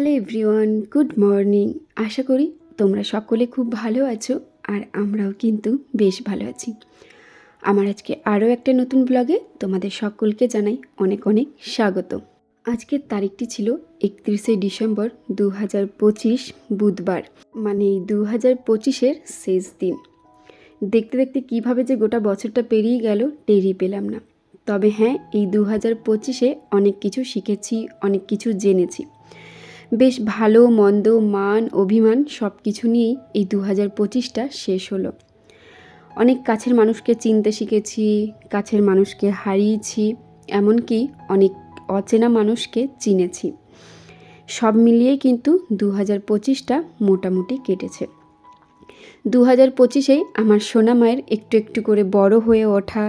Hello everyone, good morning. আশা করি তোমরা সকলে খুব ভালো আছো আর আমরাও কিন্তু বেশ ভালো আছি। আমার আজকে আরও একটা নতুন ব্লগে তোমাদের সকলকে জানাই অনেক অনেক স্বাগত। আজকের তারিখটি ছিল একত্রিশে ডিসেম্বর দু হাজার পঁচিশ বুধবার মানে এই দু হাজার পঁচিশের শেষ দিন। দেখতে দেখতে কীভাবে যে গোটা বছরটা পেরিয়ে গেল, টেরই পেলাম না। তবে হ্যাঁ এই দু হাজার পঁচিশে অনেক কিছু শিখেছি, অনেক কিছু জেনেছি। বেশ ভালো, মন্দ, মান, অভিমান সব কিছু নিয়েই এই দু হাজার পঁচিশটা শেষ হলো। অনেক কাছের মানুষকে চিনতে শিখেছি, কাছের মানুষকে হারিয়েছি, এমনকি অনেক অচেনা মানুষকে চিনেছি। সব মিলিয়ে কিন্তু দু হাজার পঁচিশটা মোটামুটি কেটেছে। দু হাজার পঁচিশেই আমার সোনা মায়ের একটু একটু করে বড় হয়ে ওঠা,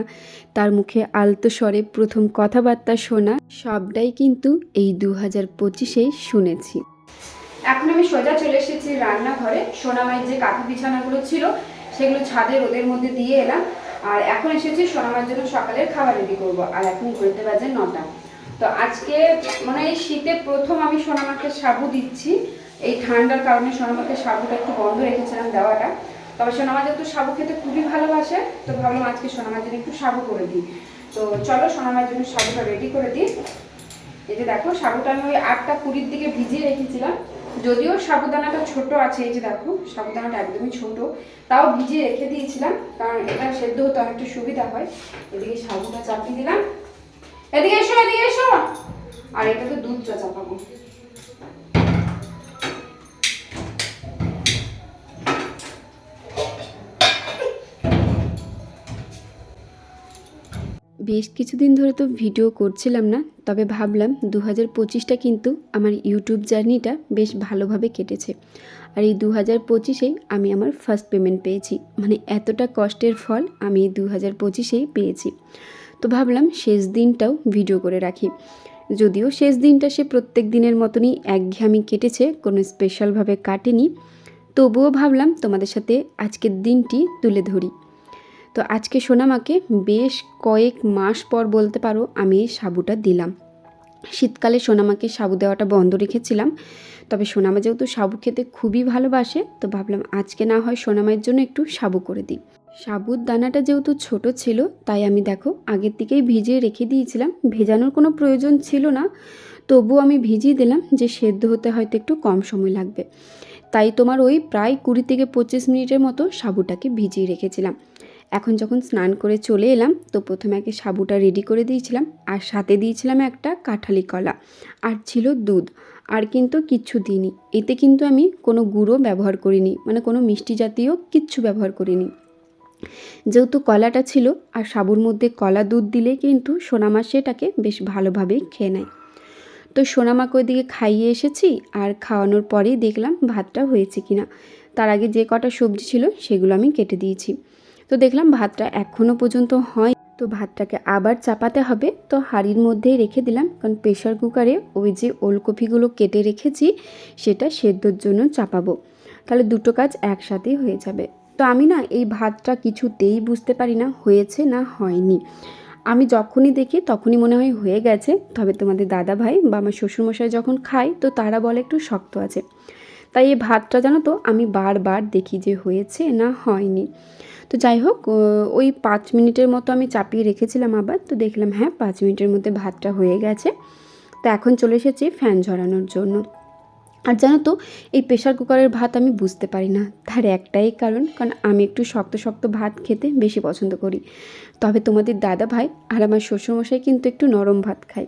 তার মুখে আলতো স্বরে প্রথম কথাবার্তা শোনা, সবটাই কিন্তু এই দু হাজার পঁচিশেই শুনেছি। এখন আমি সোজা চলে এসেছি রান্নাঘরে। সোনামায়ের যে কাঁথা বিছানাগুলো ছিল, সেগুলো ছাদে রোদের মধ্যে দিয়ে এলাম। আর এখন এসেছি সোনামায়ের জন্য সকালের খাবার রেডি করব। আর এখন ঘুরতে বাজে নটা। তো আজকে মানে এই শীতে প্রথম আমি সোনামাকে সাবু দিচ্ছি। এই ঠান্ডার কারণে সোনামাকে সাবুটা একটু বন্ধ রেখেছিলাম দেওয়াটা। তবে সোনামা যেহেতু সাবু খেতে খুবই ভালোবাসে, তো ভাবলাম আজকে সোনামার জন্য একটু সাবু করে দিই। তো চলো সোনামার জন্য সাবুটা রেডি করে দিই। এই যে দেখো, সাবুটা আমি ওই আটটা কুড়ির দিকে ভিজিয়ে রেখেছিলাম। যদিও সাবুদানাটা ছোট আছে, এই যে দেখো, সাবুদানাটা একদমই ছোট। তাও ভিজিয়ে রেখে দিয়েছিলাম, কারণ এটা সেদ্ধ হতে অনেকটা সুবিধা হয়। এদিকে সাবুটা চাপিয়ে দিলাম। এদিকে এসো এদিকে এসো! আর এটা তো দুধটা চাপাবো। বেশ কিছুদিন ধরে তো ভিডিও করছিলাম না, তবে ভাবলাম দু হাজার পঁচিশটা কিন্তু আমার ইউটিউব জার্নিটা বেশ ভালোভাবে কেটেছে। আর এই দু হাজার পঁচিশেই আমি আমার ফার্স্ট পেমেন্ট পেয়েছি। মানে এতটা কষ্টের ফল আমি এই দু হাজার পঁচিশেই পেয়েছি। তো ভাবলাম শেষ দিনটাও ভিডিও করে রাখি। যদিও শেষ দিনটা সে প্রত্যেক দিনের মতনই একঘেয়ামি কেটেছে, কোনো স্পেশালভাবে কাটেনি। তবুও ভাবলাম তোমাদের সাথে আজকের দিনটি তুলে ধরি। তো আজকে সোনামাকে বেশ কয়েক মাস পর বলতে পারো আমি এই সাবুটা দিলাম। শীতকালে সোনামাকে সাবু দেওয়াটা বন্ধ রেখেছিলাম। তবে সোনামা যেহেতু সাবু খেতে খুবই ভালোবাসে, তো ভাবলাম আজকে না হয় সোনামায়ের জন্য একটু সাবু করে দিই। সাবুর দানাটা যেহেতু ছোট ছিল, তাই আমি দেখো আগের থেকেই ভিজিয়ে রেখে দিয়েছিলাম। ভেজানোর কোনো প্রয়োজন ছিল না, তবুও আমি ভিজিয়ে দিলাম যে সেদ্ধ হতে হয়তো একটু কম সময় লাগবে। তাই তোমার ওই প্রায় কুড়ি থেকে পঁচিশ মিনিটের মতো সাবুটাকে ভিজিয়ে রেখেছিলাম। এখন যখন স্নান করে চলে এলাম, তো প্রথমে আগে সাবুটা রেডি করে দিয়েছিলাম, আর সাথে দিয়েছিলাম একটা কাঁঠালি কলা, আর ছিল দুধ, আর কিন্তু কিচ্ছু দিইনি। এতে কিন্তু আমি কোনো গুঁড়ো ব্যবহার করিনি মানে কোনো মিষ্টি জাতীয় কিচ্ছু ব্যবহার করিনি। যেহেতু কলাটা ছিল, আর সাবুর মধ্যে কলা দুধ দিলে কিন্তু সোনামা সেটাকে বেশ ভালোভাবেই খেয়ে নেয়। তো সোনামাকে ওইদিকে খাইয়ে এসেছি, আর খাওয়ানোর পরেই দেখলাম ভাতটা হয়েছে কিনা। তার আগে যে কটা সবজি ছিল, সেগুলো আমি কেটে দিয়েছি। তো দেখলাম ভাতটা এখনও পর্যন্ত হয় তো ভাতটাকে আবার চাপাতে হবে। তো হাঁড়ির মধ্যেই রেখে দিলাম। কারণ প্রেশার কুকারে ওই যে ওলকপিগুলো কেটে রেখেছি, সেটা সেদ্ধর জন্য চাপাবো। তাহলে দুটো কাজ একসাথেই হয়ে যাবে। তো আমি না এই ভাতটা কিছুতেই বুঝতে পারি না, হয়েছে না হয়নি। আমি যখনই দেখি তখনই মনে হয় হয়ে গেছে। তবে তোমাদের দাদা ভাই বা আমার শ্বশুরমশাই যখন খায়, তো তারা বলে একটু শক্ত আছে। তাই এই ভাতটা জানো তো, আমি বারবার দেখি যে হয়েছে না হয়নি। তো যাই হোক ওই পাঁচ মিনিটের মতো আমি চাপিয়ে রেখেছিলাম আবার, তো দেখলাম হ্যাঁ পাঁচ মিনিটের মধ্যে ভাতটা হয়ে গেছে। তো এখন চলে এসেছি ফ্যান ঝরানোর জন্য। আর জানো তো, এই প্রেশার কুকারের ভাত আমি বুঝতে পারি না। তার একটাই কারণ কারণ আমি একটু শক্ত শক্ত ভাত খেতে বেশি পছন্দ করি। তবে তোমাদের দাদা ভাই আর আমার শ্বশুরমশাই কিন্তু একটু নরম ভাত খায়।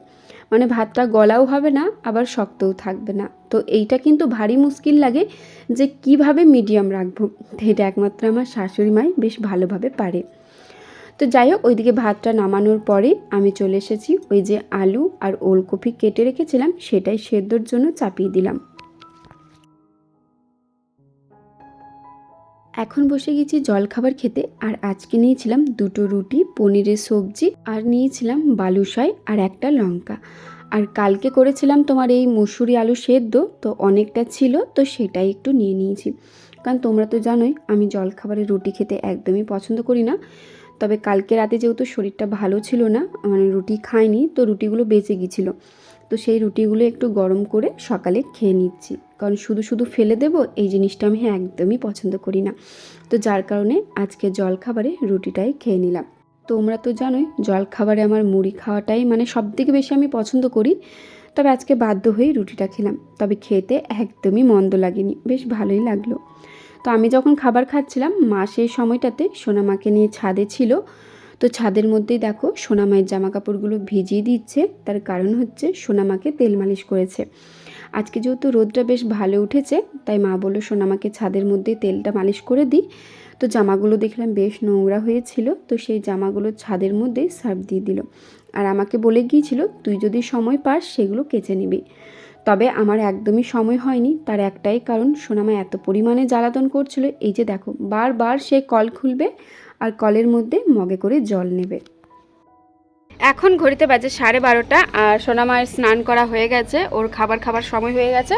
মানে ভাতটা গলাও হবে না, আবার শক্তও থাকবে না। তো এইটা কিন্তু ভারী মুশকিল লাগে যে কীভাবে মিডিয়াম রাখব। এটা একমাত্র আমার শাশুড়ি মাই বেশ ভালোভাবে পারে। তো যাই হোক, ওইদিকে ভাতটা নামানোর পরে আমি চলে এসেছি। ওই যে আলু আর ওলকপি কেটে রেখেছিলাম, সেটাই সেদ্ধর জন্য চাপিয়ে দিলাম। এখন বসে গেছি জলখাবার খেতে, আর আজকে নিয়েছিলাম দুটো রুটি, পনিরের সবজি, আর নিয়েছিলাম বালুশাই আর একটা লঙ্কা। আর কালকে করেছিলাম তোমার এই মুসুরি আলু সেদ্ধ, তো অনেকটা ছিল, তো সেটাই একটু নিয়ে নিয়েছি। কারণ তোমরা তো জানোই, আমি জলখাবারে রুটি খেতে একদমই পছন্দ করি না। তবে কালকে রাতে যেহেতু শরীরটা ভালো ছিল না মানে রুটি খাইনি, তো রুটিগুলো বেঁচে গিয়েছিল তো সেই রুটিগুলো একটু গরম করে সকালে খেয়ে নিচ্ছি। কারণ শুধু শুধু ফেলে দেবো, এই জিনিসটা আমি একদমই পছন্দ করি না। তো যার কারণে আজকে জল খাবারে রুটিটাই খেয়ে নিলাম। তোমরা তো জানোই জল খাবারে আমার মুড়ি খাওয়াটাই মানে সব থেকে বেশি আমি পছন্দ করি। তবে আজকে বাধ্য হয়ে রুটিটা খেলাম। তবে খেতে একদমই মন্দ লাগেনি, বেশ ভালোই লাগল। তো আমি যখন খাবার খাচ্ছিলাম, মা সেই সময়টাতে সোনামাকে নিয়ে ছাদে ছিল। তো ছাদের মধ্যেই দেখো সোনামায়ের জামা কাপড়গুলো ভিজিয়ে দিচ্ছে। তার কারণ হচ্ছে সোনামাকে তেল মালিশ করেছে। আজকে যেহেতু রোদটা বেশ ভালো উঠেছে, তাই মা বলল সোনামাকে ছাদের মধ্যে তেলটা মালিশ করে দিই। তো জামাগুলো দেখলাম বেশ নোংরা হয়েছিল, তো সেই জামাগুলো ছাদের মধ্যেই সার্ফ দিয়ে দিল। আর আমাকে বলে গিয়েছিল, তুই যদি সময় পাস, সেগুলো কেচে নিবি। তবে আমার একদমই সময় হয়নি, তার একটাই কারণ সোনামা এত পরিমাণে জ্বালাতন করছিল। এই যে দেখো, বারবার সে কল খুলবে আর কলের মধ্যে মগে করে জল নেবে। এখন ঘড়িতে বাজে সাড়ে বারোটা, আর সোনামায়ের স্নান করা হয়ে গেছে। ওর খাবার খাবার সময় হয়ে গেছে।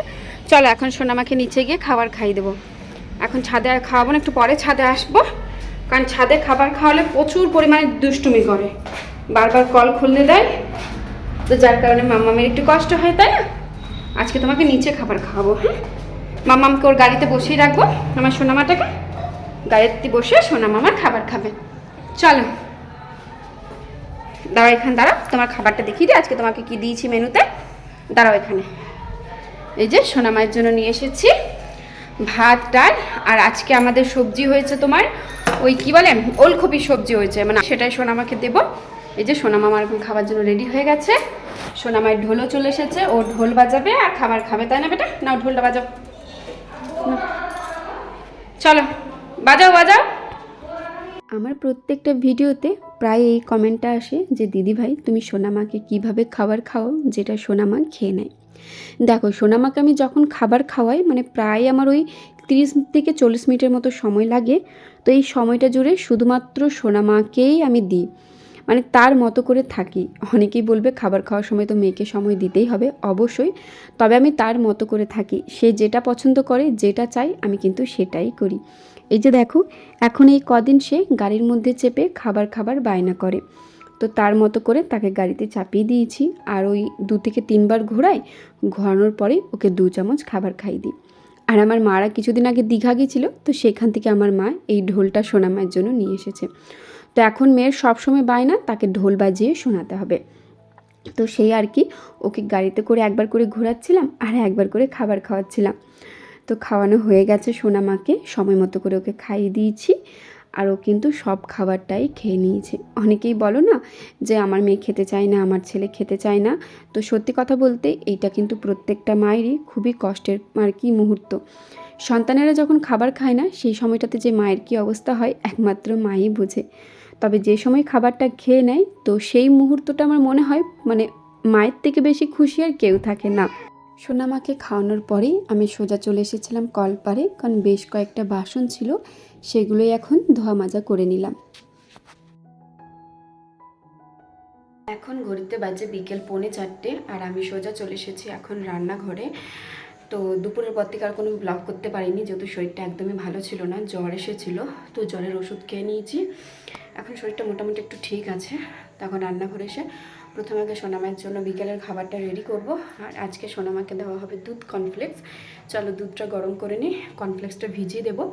চলো এখন সোনামাকে নিচে গিয়ে খাবার খাইয়ে দেবো। এখন ছাদে আর খাওয়াবো না, একটু পরে ছাদে আসব। কারণ ছাদে খাবার খাওয়ালে প্রচুর পরিমাণে দুষ্টুমি করে। বারবার কল খুলতে দেয়। তো যার কারণে মাম্মামের একটু কষ্ট হয়, তাই না? আজকে তোমাকে নিচে খাবার খাওয়াবো হ্যাঁ? মাম্মামকে ওর গাড়িতে বসিয়ে রাখব, আমার সোনামাটাকে গাড়িতে বসে সোনা মামার খাবার খাবে। চলো। দাঁড়াও এখানে, দাঁড়াও। তোমার খাবারটা দেখিয়ে দিই। আজকে তোমাকে কি দিয়েছি মেনুতে? দাঁড়াও এখানে। এই যে সোনা মায়ের জন্য নিয়ে এসেছি ভাত, ডাল। আর আজকে আমাদের সবজি হয়েছে তোমার ওই কি বলে? ওলকপি সবজি হয়েছে। মানে সেটাই সোনামাকে দেবো। এই যে সোনামামা এখন খাবার জন্য রেডি হয়ে গেছে। সোনামায়ের ঢোলও চলে এসেছে। ও ঢোল বাজাবে আর খাবার খাবে, তাই না বেটা? নাও ঢোলটা বাজাও। চলো। বাজাও বাজাও। আমার প্রত্যেকটা ভিডিওতে প্রায় এই কমেন্টটা আসে যে, দিদি ভাই, তুমি সোনামাকে কীভাবে খাবার খাও যেটা সোনামা খেয়ে নেয়? দেখো, সোনামাকে আমি যখন খাবার খাওয়াই মানে প্রায় আমার ওই তিরিশ থেকে চল্লিশ মিনিটের মতো সময় লাগে, তো এই সময়টা জুড়ে শুধুমাত্র সোনামাকেই আমি দিই। মানে তার মতো করে থাকি। অনেকেই বলবে, খাবার খাওয়ার সময় তো মেয়েকে সময় দিতেই হবে। অবশ্যই, তবে আমি তার মতো করে থাকি। সে যেটা পছন্দ করে, যেটা চাই আমি কিন্তু সেটাই করি। এই যে দেখো, এখন এই কদিন সে গাড়ির মধ্যে চেপে খাবার খাবার বায়না করে। তো তার মতো করে তাকে গাড়িতে চাপিয়ে দিয়েছি আর ওই দু থেকে তিনবার ঘোরাই ঘোরানোর পরে ওকে দু চামচ খাবার খাই দিই। আর আমার মারা কিছুদিন আগে দীঘা গিয়েছিল, তো সেখান থেকে আমার মা এই ঢোলটা সোনামায়ের জন্য নিয়ে এসেছে। তো এখন মেয়ের সবসময় বায়না, তাকে ঢোল বাজিয়ে শোনাতে হবে। তো সেই আর কি, ওকে গাড়িতে করে একবার করে ঘোরাচ্ছিলাম আর একবার করে খাবার খাওয়াচ্ছিলাম। তো খাওয়ানো হয়ে গেছে সোনামাকে। সময় মতো করে ওকে খাইয়ে দিয়েছি। আর ও কিন্তু সব খাবারটাই খেয়ে নিয়েছে। অনেকেই বলো না যে আমার মেয়ে খেতে চায় না, আমার ছেলে খেতে চায় না। তো সত্যি কথা বলতে এইটা কিন্তু প্রত্যেকটা মায়েরই খুবই কষ্টের আর কি মুহূর্ত। সন্তানেরা যখন খাবার খায় না, সেই সময়টাতে যে মায়ের কী অবস্থা হয়, একমাত্র মাই বোঝে। তবে যে সময় খাবারটা খেয়ে নেয়, তো সেই মুহূর্তটা আমার মনে হয় মানে মায়ের থেকে বেশি খুশি আর কেউ থাকে না। সোনামাকে খাওয়ানোর পরেই আমি সোজা চলে এসেছিলাম কলপারে, কারণ বেশ কয়েকটা বাসন ছিল, সেগুলোই এখন ধোয়া মাজা করে নিলাম। এখন ঘড়িতে বাজে বিকেল পৌনে চারটে, আর আমি সোজা চলে এসেছি এখন রান্নাঘরে। তো দুপুরের পর থেকে আর কোনো ব্লগ করতে পারিনি, যেহেতু শরীরটা একদমই ভালো ছিল না, জ্বর এসেছিল, তো জ্বরের ওষুধ খেয়ে নিয়েছি। এখন শরীরটা মোটামুটি একটু ঠিক আছে তখন রান্নাঘরে এসে প্রথমে আগে সোনামায়ের জন্য বিকেলের খাবারটা রেডি করব, আর আজকে সোনামাকে দেওয়া হবে দুধ কর্নফ্লেক্স চলো দুধটা গরম করে নিই কর্নফ্লেক্সটা ভিজিয়ে দেবো।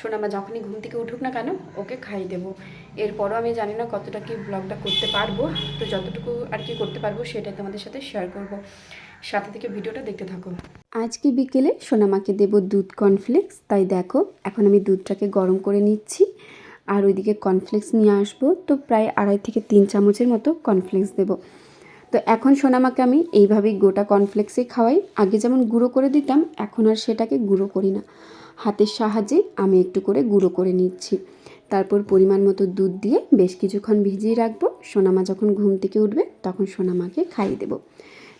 সোনামা যখনই ঘুম থেকে উঠুক না কেন, ওকে খাইয়ে দেবো। এরপরও আমি জানি না কতটা কি ব্লগটা করতে পারব, তো যতটুকু আর কি করতে পারব সেটাই তোমাদের সাথে শেয়ার করব। সাথে থেকে ভিডিওটা দেখতে থাকো। আজকে বিকেলে সোনামাকে দেব দুধ কর্নফ্লেক্স তাই দেখো, এখন আমি দুধটাকে গরম করে নিচ্ছি। আর ওইদিকে কর্নফ্লেক্স নিয়ে আসব। তো প্রায় আড়াই থেকে তিন চামচের মতো কর্নফ্লেক্স দেবো। তো এখন সোনামাকে আমি এইভাবেই গোটা কর্নফ্লেক্সে খাওয়াই। আগে যেমন গুঁড়ো করে দিতাম, এখন আর সেটাকে গুঁড়ো করি না। হাতের সাহায্যে আমি একটু করে গুঁড়ো করে নিচ্ছি। তারপর পরিমাণ মতো দুধ দিয়ে বেশ কিছুক্ষণ ভিজিয়ে রাখব। সোনামা যখন ঘুম থেকে উঠবে, তখন সোনামাকে খাইয়ে দেবো।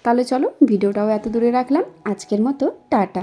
তাহলে চলো ভিডিওটাও এত দূরে রাখলাম। আজকের মতো টাটা।